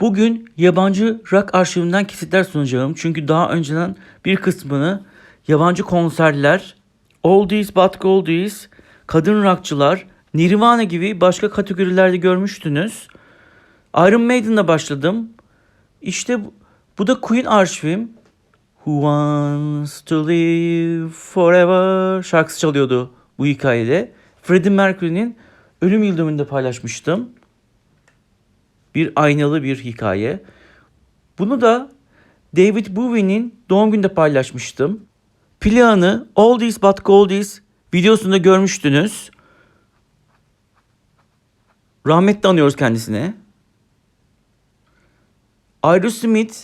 Bugün yabancı rock arşivinden kesitler sunacağım. Çünkü daha önceden bir kısmını yabancı konserler, oldies but goldies, kadın rockçılar, Nirvana gibi başka kategorilerde görmüştünüz. Iron Maiden'la başladım. İşte bu, bu da Queen arşivim. Who wants to live forever şarkısı çalıyordu bu hikayede. Freddie Mercury'nin ölüm yıl dönümünde paylaşmıştım. Bir aynalı bir hikaye. Bunu da David Bowie'nin doğum gününde paylaşmıştım. Plağını Oldies But Goldies videosunda görmüştünüz. Rahmetle anıyoruz kendisine. Aerosmith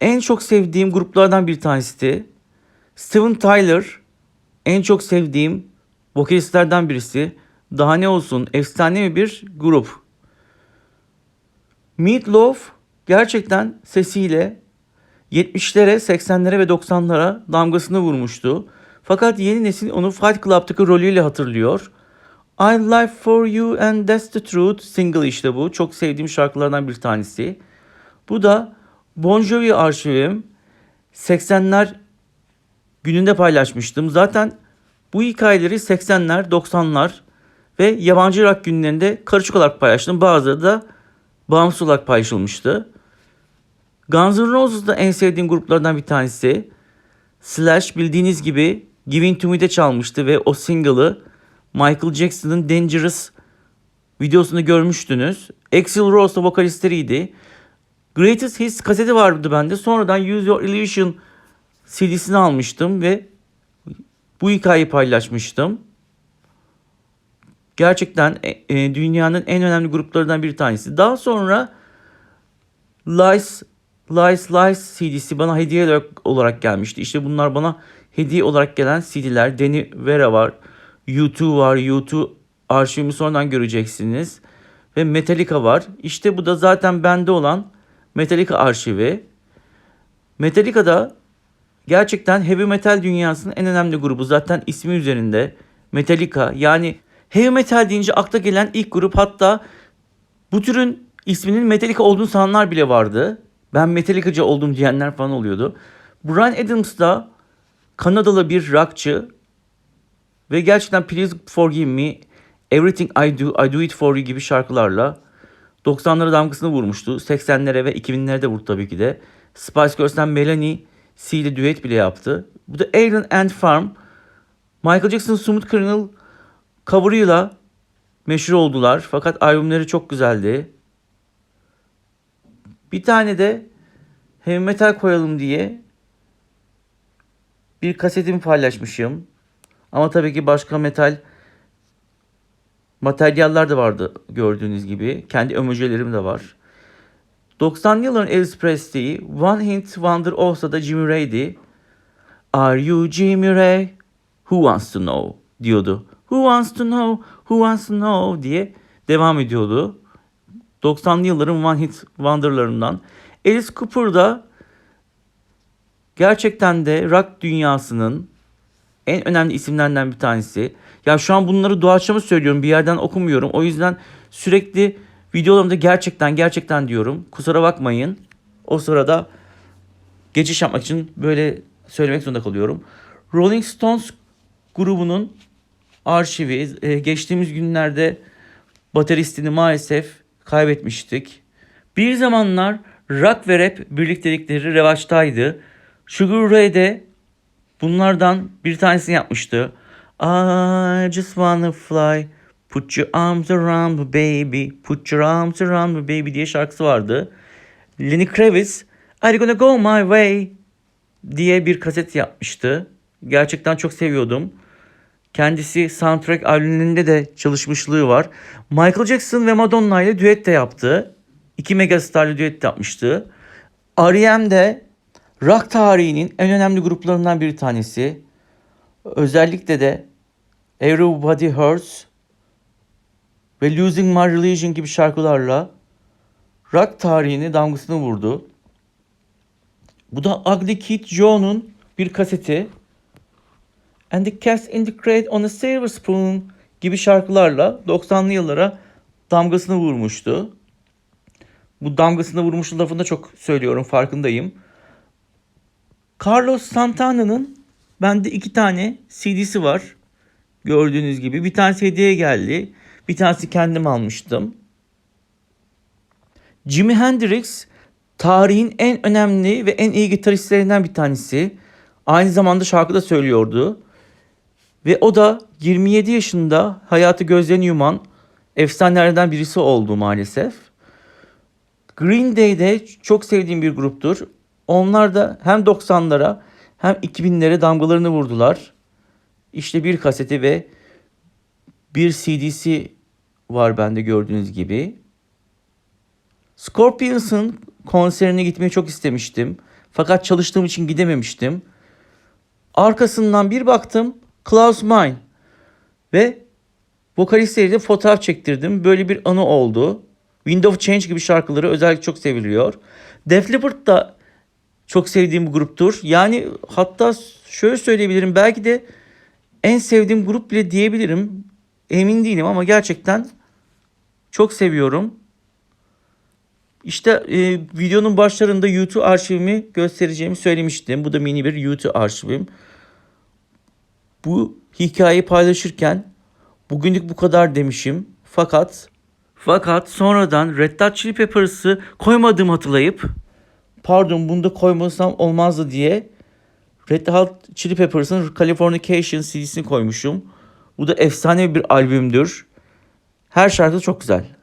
en çok sevdiğim gruplardan bir tanesiydi. Steven Tyler en çok sevdiğim vokalistlerden birisi. Daha ne olsun efsane bir grup. Meatloaf gerçekten sesiyle 70'lere, 80'lere ve 90'lara damgasını vurmuştu. Fakat yeni nesil onu Fight Club'taki rolüyle hatırlıyor. I Live For You and That's The Truth single işte bu. Çok sevdiğim şarkılardan bir tanesi. Bu da Bon Jovi arşivim. 80'ler gününde paylaşmıştım. Zaten bu hikayeleri 80'ler, 90'lar ve yabancı rock günlerinde karışık olarak paylaştım. Bazıları da bağımsız olarak paylaşılmıştı. Guns N' Roses da en sevdiğim gruplardan bir tanesi. Slash bildiğiniz gibi Giving To Me'de çalmıştı ve o single'ı Michael Jackson'ın Dangerous videosunu görmüştünüz. Axl Rose da vokalistleriydi. Greatest Hits kaseti vardı bende. Sonradan Use Your Illusion CD'sini almıştım ve bu hikayeyi paylaşmıştım. Gerçekten e, e, dünyanın en önemli gruplarından bir tanesi. Daha sonra Lies, Lies, Lies CD'si bana hediye olarak, gelmişti. İşte bunlar bana hediye olarak gelen CD'ler. Danny Vera var, U2 var, U2 arşivimi sonradan göreceksiniz. Ve Metallica var. İşte bu da zaten bende olan Metallica arşivi. Metallica'da gerçekten heavy metal dünyasının en önemli grubu. Zaten ismi üzerinde Metallica. Yani heavy metal deyince akla gelen ilk grup hatta bu türün isminin Metallica olduğunu sananlar bile vardı. Ben Metallica'cı oldum diyenler falan oluyordu. Brian Adams da Kanadalı bir rockçı ve gerçekten Please Forgive Me, Everything I Do, I Do It For You gibi şarkılarla 90'lara damgasını vurmuştu. 80'lere ve 2000'lere de vurdu tabii ki de. Spice Girls'ten Melanie C ile düet bile yaptı. Bu da Alien and Farm. Michael Jackson Smooth Criminal cover'ıyla meşhur oldular. Fakat albümleri çok güzeldi. Bir tane de heavy metal koyalım diye bir kasetimi paylaşmışım. Ama tabii ki başka metal materyaller de vardı gördüğünüz gibi. Kendi emojelerim de var. 90'lı yılların Elvis Presley, One Hit Wonder olsa da Jimmy Ray'di. Are you Jimmy Ray? Who wants to know? diyordu. Who wants to know? Who wants to know? diye devam ediyordu. 90'lı yılların One Hit Wonder'larından. Alice Cooper da gerçekten de rock dünyasının en önemli isimlerinden bir tanesi. Ya şu an bunları doğaçlama söylüyorum. Bir yerden okumuyorum. O yüzden sürekli videolarımda gerçekten gerçekten diyorum. Kusura bakmayın. O sırada geçiş yapmak için böyle söylemek zorunda kalıyorum. Rolling Stones grubunun arşivi e, geçtiğimiz günlerde bateristini maalesef kaybetmiştik. Bir zamanlar rock ve rap birliktelikleri revaçtaydı. Sugar Ray de bunlardan bir tanesini yapmıştı. I just wanna fly. Put your arms around me baby. Put your arms around me baby diye şarkısı vardı. Lenny Kravitz you gonna go my way diye bir kaset yapmıştı. Gerçekten çok seviyordum. Kendisi soundtrack albümünde de çalışmışlığı var. Michael Jackson ve Madonna ile düet de yaptı. İki megastarlı düet de yapmıştı. R.E.M. de rock tarihinin en önemli gruplarından bir tanesi. Özellikle de Everybody Hurts ve Losing My Religion gibi şarkılarla rock tarihine damgasını vurdu. Bu da Ugly Kid Joe'nun bir kaseti. And the Cats in the Crate on a Silver Spoon gibi şarkılarla 90'lı yıllara damgasını vurmuştu. Bu damgasını vurmuş lafını da çok söylüyorum farkındayım. Carlos Santana'nın bende iki tane CD'si var. Gördüğünüz gibi. Bir tanesi hediye geldi. Bir tanesi kendim almıştım. Jimi Hendrix tarihin en önemli ve en iyi gitaristlerinden bir tanesi. Aynı zamanda şarkı da söylüyordu. Ve o da 27 yaşında hayatı gözlerini yuman efsanelerden birisi oldu maalesef. Green Day'de çok sevdiğim bir gruptur. Onlar da hem 90'lara hem 2000'lere damgalarını vurdular. İşte bir kaseti ve bir CD'si var bende gördüğünüz gibi. Scorpions'ın konserine gitmeyi çok istemiştim. Fakat çalıştığım için gidememiştim. Arkasından bir baktım Klaus Meine ve vokalistleriyle fotoğraf çektirdim. Böyle bir anı oldu. Wind of Change gibi şarkıları özellikle çok seviliyor. Def Leppard da çok sevdiğim bir gruptur. Yani hatta şöyle söyleyebilirim belki de en sevdiğim grup bile diyebilirim. Emin değilim ama gerçekten çok seviyorum. İşte e, videonun başlarında YouTube arşivimi göstereceğimi söylemiştim. Bu da mini bir YouTube arşivim. Bu hikayeyi paylaşırken bugünlük bu kadar demişim. Fakat fakat sonradan Red Hot Chili Peppers'ı koymadığımı hatırlayıp pardon bunu da koymasam olmazdı diye Red Hot Chili Peppers'ın Californication CD'sini koymuşum. Bu da efsane bir albümdür. Her şarkı çok güzel.